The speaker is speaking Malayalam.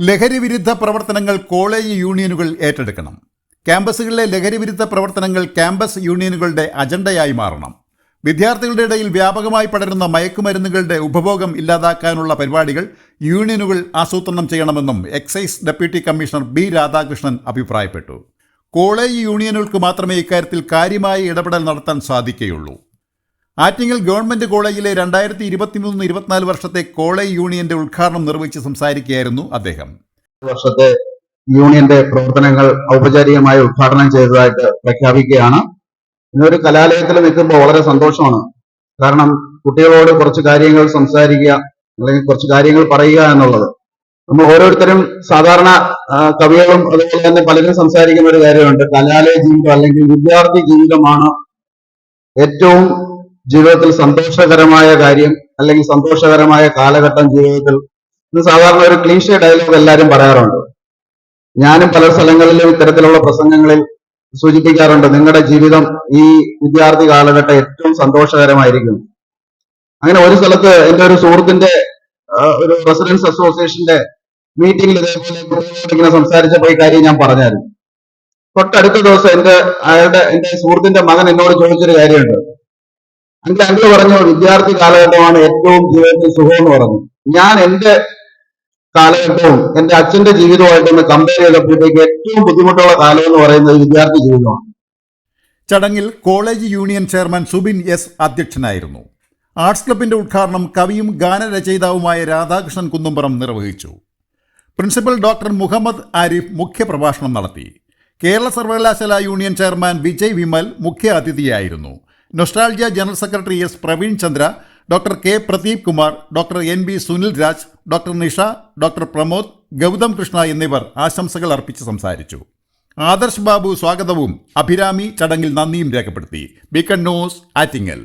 ലഹരി വിരുദ്ധ പ്രവർത്തനങ്ങൾ കോളേജ് യൂണിയനുകൾ ഏറ്റെടുക്കണം. ക്യാമ്പസുകളിലെ ലഹരി വിരുദ്ധ പ്രവർത്തനങ്ങൾ ക്യാമ്പസ് യൂണിയനുകളുടെ അജണ്ടയായി മാറണം. വിദ്യാർത്ഥികളുടെ ഇടയിൽ വ്യാപകമായി പടരുന്ന മയക്കുമരുന്നുകളുടെ ഉപഭോഗം ഇല്ലാതാക്കാനുള്ള പരിപാടികൾ യൂണിയനുകൾ ആസൂത്രണം ചെയ്യണമെന്നും excise deputy commissioner B Radhakrishnan അഭിപ്രായപ്പെട്ടു. കോളേജ് യൂണിയനുകൾക്ക് മാത്രമേ ഇക്കാര്യത്തിൽ കാര്യമായ ഇടപെടൽ നടത്താൻ സാധിക്കുകയുള്ളൂ. ആറ്റിങ്ങൽ ഗവൺമെന്റ് കോളേജിലെ രണ്ടായിരത്തി ഇരുപത്തിമൂന്ന് ഇരുപത്തിനാല് വർഷത്തെ കോളേജ് യൂണിയന്റെ ഉദ്ഘാടനം നിർവഹിച്ച് സംസാരിക്കുകയായിരുന്നു അദ്ദേഹം. വർഷത്തെ യൂണിയന്റെ പ്രവർത്തനങ്ങൾ ഔപചാരികമായി ഉദ്ഘാടനം ചെയ്തതായിട്ട് പ്രഖ്യാപിക്കുകയാണ്. ഇന്നൊരു കലാലയത്തിൽ നിൽക്കുമ്പോൾ വളരെ സന്തോഷമാണ്. കാരണം കുട്ടികളോട് കുറച്ച് കാര്യങ്ങൾ സംസാരിക്കുക അല്ലെങ്കിൽ കുറച്ച് കാര്യങ്ങൾ പറയുക എന്നുള്ളത്. നമ്മൾ ഓരോരുത്തരും സാധാരണ കവികളും അതുപോലെ തന്നെ പലരും സംസാരിക്കുന്ന ഒരു കാര്യമുണ്ട്. കലാലയ ജീവിതം അല്ലെങ്കിൽ വിദ്യാർത്ഥി ജീവിതമാണ് ഏറ്റവും ജീവിതത്തിൽ സന്തോഷകരമായ കാര്യം അല്ലെങ്കിൽ സന്തോഷകരമായ കാലഘട്ടം ജീവിതത്തിൽ ഇത് സാധാരണ ഒരു ക്ലീശ ഡയലോഗ് എല്ലാവരും പറയാറുണ്ട്. ഞാനും പല സ്ഥലങ്ങളിലും ഇത്തരത്തിലുള്ള പ്രസംഗങ്ങളിൽ സൂചിപ്പിക്കാറുണ്ട് നിങ്ങളുടെ ജീവിതം ഈ വിദ്യാർത്ഥി കാലഘട്ടം ഏറ്റവും സന്തോഷകരമായിരിക്കും. അങ്ങനെ ഒരു സ്ഥലത്ത് എന്റെ ഒരു സുഹൃത്തിന്റെ ഒരു റെസിഡൻസ് അസോസിയേഷന്റെ മീറ്റിംഗിൽ ഇതേപോലെ ഇങ്ങനെ സംസാരിച്ചപ്പോൾ ഈ കാര്യം ഞാൻ പറഞ്ഞായിരുന്നു. തൊട്ടടുത്ത ദിവസം എന്റെ അയാളുടെ എന്റെ സുഹൃത്തിന്റെ മകൻ എന്നോട് ചോദിച്ചൊരു കാര്യമുണ്ട്. എന്റെ അങ്കിൾ പറഞ്ഞു വിദ്യാർത്ഥി കാലഘട്ടമാണ് ഏറ്റവും ജീവിതത്തിൽ സുഖം എന്ന് പറഞ്ഞു ഞാൻ എന്റെ കാലഘട്ടവും എന്റെ അച്ഛന്റെ ജീവിതവുമായിട്ടൊന്ന് കമ്പയർ ചെയ്തപ്പോഴത്തേക്ക് ഏറ്റവും ബുദ്ധിമുട്ടുള്ള കാലം എന്ന് പറയുന്നത് വിദ്യാർത്ഥി ജീവിതമാണ്. ചടങ്ങിൽ college union chairman Subin S അധ്യക്ഷനായിരുന്നു. ആർട്സ് ക്ലബിന്റെ ഉദ്ഘാടനം കവിയും ഗാനരചയിതാവുമായ രാധാകൃഷ്ണൻ കുന്നുംപുറം നിർവഹിച്ചു. പ്രിൻസിപ്പൽ ഡോക്ടർ മുഹമ്മദ് ആരിഫ് മുഖ്യപ്രഭാഷണം നടത്തി. കേരള സർവകലാശാല യൂണിയൻ ചെയർമാൻ വിജയ് വിമൽ മുഖ്യ അതിഥിയായിരുന്നു nostalgia general secretary S Praveen Chandra doctor K Pradeep Kumar doctor N B Sunil Raj doctor Nisha doctor Pramod Gautham Krishna എന്നിവർ ആശംസകൾ അർപ്പിച്ച് സംസാരിച്ചു. ആദർശ് ബാബു സ്വാഗതവും. അഭിരാമി ചടങ്ങിൽ നന്ദിയും രേഖപ്പെടുത്തി. Beacon news Attingal.